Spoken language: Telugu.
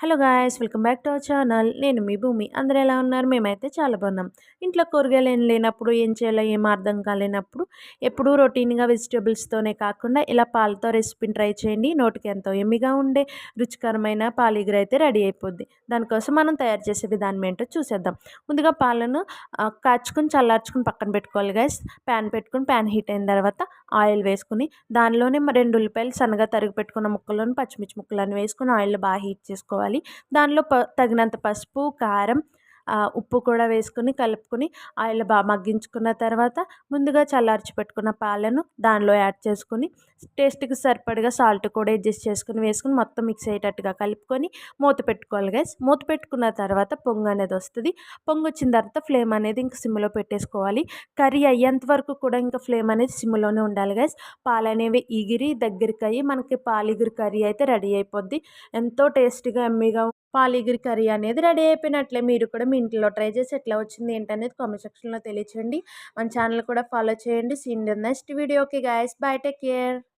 Hello guys welcome back to our channel. నేను మీ భూమి. అందరూ ఎలా ఉన్నారు? మేమైతే చాలా బాగున్నాం. ఇంట్లో కూరగాయలు ఏం లేనప్పుడు ఏం చేయాలో ఏం అర్థం కాలేనప్పుడు ఎప్పుడూ రొటీన్గా వెజిటేబుల్స్తోనే కాకుండా ఇలా పాలతో రెసిపీని ట్రై చేయండి. నోటికి ఎంతో ఎమ్మిగా ఉండే రుచికరమైన పాలిగుర అయితే రెడీ అయిపోద్ది. దానికోసం మనం తయారు చేసే విధానం ఏంటో చూసేద్దాం. ముందుగా పాలను కాచుకొని చల్లార్చుకుని పక్కన పెట్టుకోవాలి గాయస్. ప్యాన్ పెట్టుకుని ప్యాన్ హీట్ అయిన తర్వాత ఆయిల్ వేసుకుని దానిలోనే రెండు ఉల్లిపాయలు సన్నగా తరిగి పెట్టుకున్న ముక్కలను పచ్చిమిర్చి ముక్కలను వేసుకుని ఆయిల్లో బాగా హీట్ చేసుకోవాలి. వేసుకోవాలి దానిలో ప తగినంత పసుపు కారం ఉప్పు కూడా వేసుకుని కలుపుకొని ఆయిల్ బాగా మగ్గించుకున్న తర్వాత ముందుగా చల్లార్చి పెట్టుకున్న పాలను దానిలో యాడ్ చేసుకుని టేస్ట్కి సరిపడగా సాల్ట్ కూడా అడ్జస్ట్ చేసుకుని వేసుకుని మొత్తం మిక్స్ అయ్యేటట్టుగా కలుపుకొని మూత పెట్టుకోవాలి గైస్ మూత పెట్టుకున్న తర్వాత పొంగు అనేది వస్తుంది. పొంగు వచ్చిన తర్వాత ఫ్లేమ్ అనేది ఇంకా సిమ్లో పెట్టేసుకోవాలి. కర్రీ అయ్యేంత వరకు కూడా ఇంకా ఫ్లేమ్ అనేది సిమ్లోనే ఉండాలి గైస్ పాలు అనేవి ఎగిరి దగ్గరికి అయ్యి మనకి పాలు ఎగిరి కర్రీ అయితే రెడీ అయిపోద్ది. ఎంతో టేస్టీగా ఎమ్మీగా పాలిగిరి కర్రీ అనేది రెడీ అయిపోయినట్లే. మీరు కూడా మీ ఇంట్లో ట్రై చేసి ఎట్లా వచ్చింది ఏంటనేది కామెంట్ సెక్షన్లో తెలియచేయండి. మన ఛానల్ కూడా ఫాలో చేయండి. సీన్ నెక్స్ట్ వీడియోకి గాయస్. Bye take care.